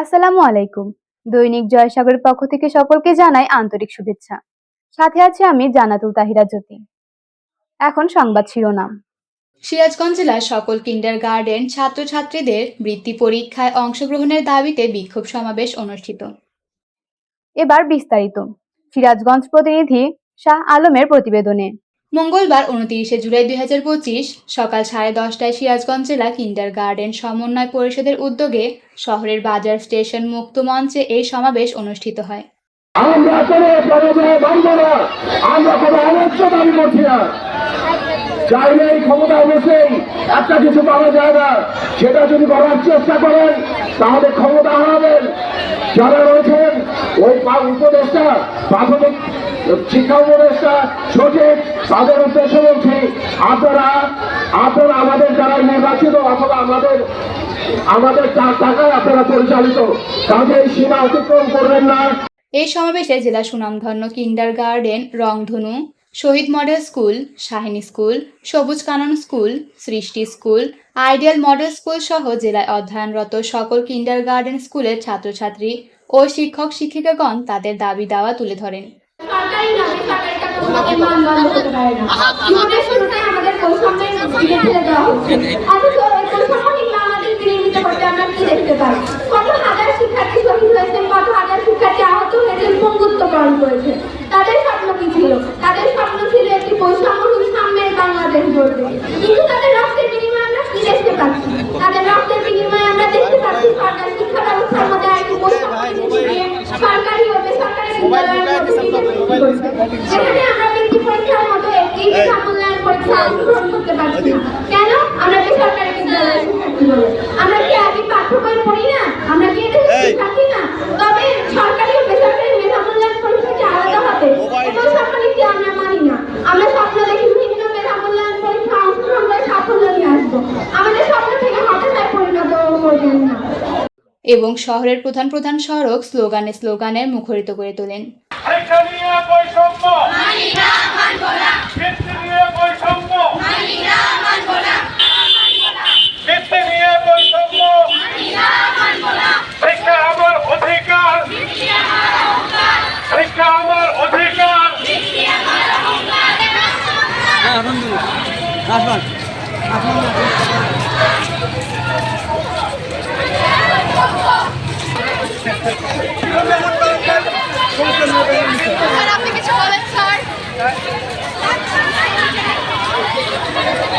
আসসালামু আলাইকুম। দৈনিক জয়সাগরের পক্ষ থেকে সকলকে জানাই আন্তরিক শুভেচ্ছা। সাথে আছে আমি জানাতুল তাহিরা জ্যোতি। এখন সংবাদ শিরোনাম। সিরাজগঞ্জ জেলার সকল কিন্ডার গার্ডেন ছাত্রছাত্রীদের বৃত্তি পরীক্ষায় অংশগ্রহণের দাবিতে বিক্ষোভ সমাবেশ অনুষ্ঠিত। এবার বিস্তারিত। সিরাজগঞ্জ প্রতিনিধি শাহ আলমের প্রতিবেদনে। মঙ্গলবার উনত্রিশে জুলাই দুই হাজার পঁচিশ সকাল সাড়ে দশটায় সিরাজগঞ্জ জেলা কিন্ডার গার্ডেন সমন্বয় পরিষদের উদ্যোগে শহরের বাজার স্টেশন মুক্ত মঞ্চে এই সমাবেশ অনুষ্ঠিত হয়। সেটা যদি করার চেষ্টা করেন, তাহলে ক্ষমতা হারাবেন। যারা রয়েছেন ওই উপদেষ্টা, প্রাথমিক শিক্ষা উপদেষ্টা সচিব, তাদের উদ্দেশ্য বলছি, আপনারা আপনারা আমাদের যারা নির্বাচিত অথবা আমাদের আমাদের টাকায় আপনারা পরিচালিত কাজে সীমা অতিক্রম করবেন না। এই সমাবেশে জেলা সুনামধন্য kindergarten, Rongdhonu, Shahid model school, Shahini school, Sabuj Kanon school, Srishti school, ideal model school সহ জেলায় অধ্যয়নরত সকল কিন্ডার গার্ডেন স্কুলের ছাত্রছাত্রী ও শিক্ষক, শিক্ষিকাগণ তাদের দাবি দাওয়া তুলে ধরেন। কত হাজার শিক্ষার্থী শহীদ হয়েছেন কত হাজার শিক্ষার্থী আহত হয়েছেন বন্ধুত্ব পালন করেছে এবং শহরের প্রধান প্রধান সড়ক স্লোগানে স্লোগানের মুখরিত করে তোলেন। নিয়ে বৈষম্য বৃত্তি নিয়ে বৈষম্য বৃত্তি নিয়ে বৈষম্য শিক্ষা আমার অধিকার শিক্ষা আমার অধিকার আরও না।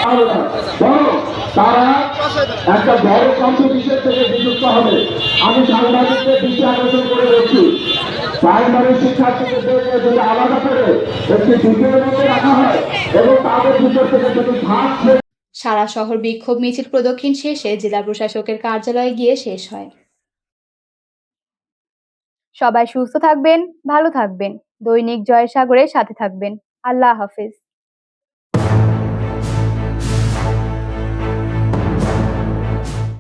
বরং তারা একটা বড় কম্পিটিশন থেকে বিযুক্ত হবে। আমি সাংবাদিকদের দৃষ্টি আকর্ষণ করে প্রাইমারি যদি আলাদা করে একটি দ্বিতীয় মধ্যে রাখা হয় এবং তাদের ভিতর থেকে যদি ভাগ সারা শহর বিক্ষোভ মিছিল প্রদক্ষিণ শেষে জেলা প্রশাসকের কার্যালয়ে গিয়ে শেষ হয়। সবাই সুস্থ থাকবেন, ভালো থাকবেন। দৈনিক জয়সাগরের সাথে থাকবেন। আল্লাহ হাফেজ।